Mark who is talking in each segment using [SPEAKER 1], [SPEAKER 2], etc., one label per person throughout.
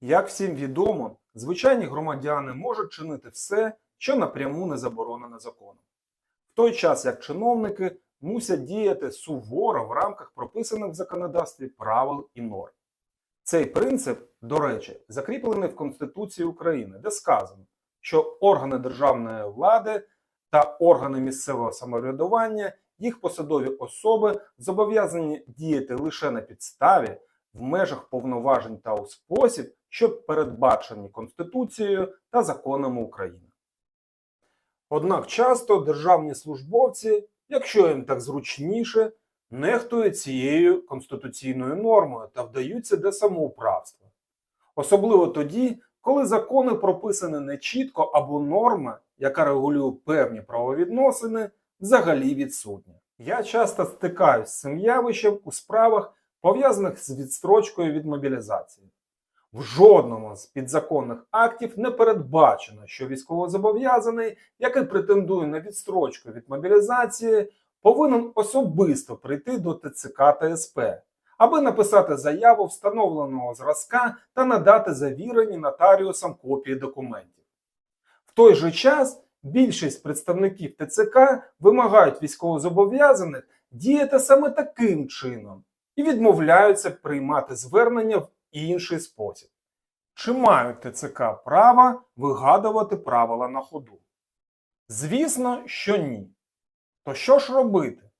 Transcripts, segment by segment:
[SPEAKER 1] Як всім відомо, звичайні громадяни можуть чинити все, що напряму не заборонено законом. В той час як чиновники мусять діяти суворо в рамках прописаних в законодавстві правил і норм. Цей принцип, до речі, закріплений в Конституції України, де сказано, що органи державної влади та органи місцевого самоврядування, їх посадові особи зобов'язані діяти лише на підставі, в межах повноважень та у спосіб, що передбачені Конституцією та законами України. Однак часто державні службовці, якщо їм так зручніше, нехтують цією конституційною нормою та вдаються до самоуправства. Особливо тоді, коли закони прописані не чітко або норма, яка регулює певні правовідносини, взагалі відсутня. Я часто стикаюсь з цим явищем у справах, пов'язаних з відстрочкою від мобілізації. В жодному з підзаконних актів не передбачено, що військовозобов'язаний, який претендує на відстрочку від мобілізації, повинен особисто прийти до ТЦК та СП, аби написати заяву встановленого зразка та надати завірені нотаріусам копії документів. В той же час більшість представників ТЦК вимагають військовозобов'язаних діяти саме таким чином і відмовляються приймати звернення в інший спосіб. Чи мають ТЦК право вигадувати правила на ходу? Звісно, що ні. То що ж робити?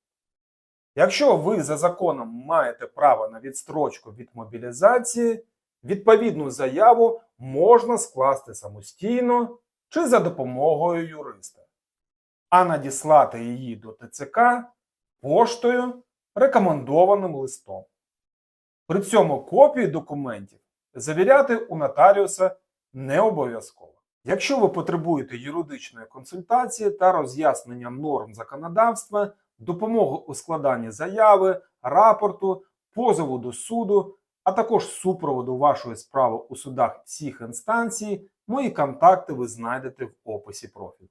[SPEAKER 1] Якщо ви за законом маєте право на відстрочку від мобілізації, відповідну заяву можна скласти самостійно чи за допомогою юриста, а надіслати її до ТЦК поштою рекомендованим листом. При цьому копії документів завіряти у нотаріуса не обов'язково. Якщо ви потребуєте юридичної консультації та роз'яснення норм законодавства, допомоги у складанні заяви, рапорту, позову до суду, а також супроводу вашої справи у судах всіх інстанцій, мої контакти ви знайдете в описі профілю.